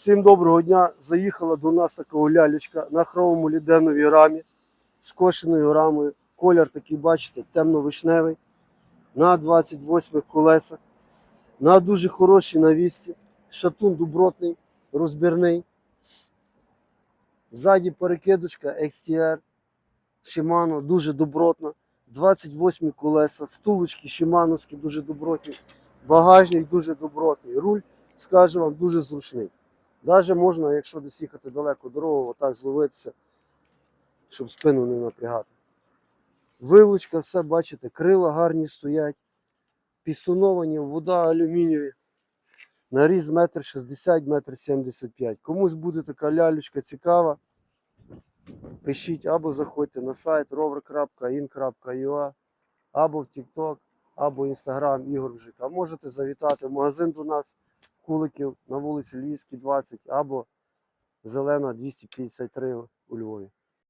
Всім доброго дня. Заїхала до нас така лялечка на хромому ліденовій рамі з кошеною рамою. Колір такий, бачите, темно-вишневий. На 28 колесах. На дуже хорошій навісці. Шатун добротний, розбірний. Ззаді перекидочка XTR. Shimano, дуже добротна. 28 колеса, втулочки Шимановські дуже добротні. Багажник дуже добротний. Руль, скажу вам, дуже зручний. Даже можна, якщо десь їхати далеко дорогу, отак зловитися, щоб спину не напрягати. Вилучка, все бачите, крила гарні стоять, пістоновані, вода алюмінієві. Наріз метр 60, метр 75. Комусь буде така лялючка цікава. Пишіть або заходьте на сайт rover.in.ua, або в TikTok, або Instagram Ігор Бжик. А можете завітати в магазин до нас Куликів на вулиці Львівській, 20, або Зелена 253 у Львові.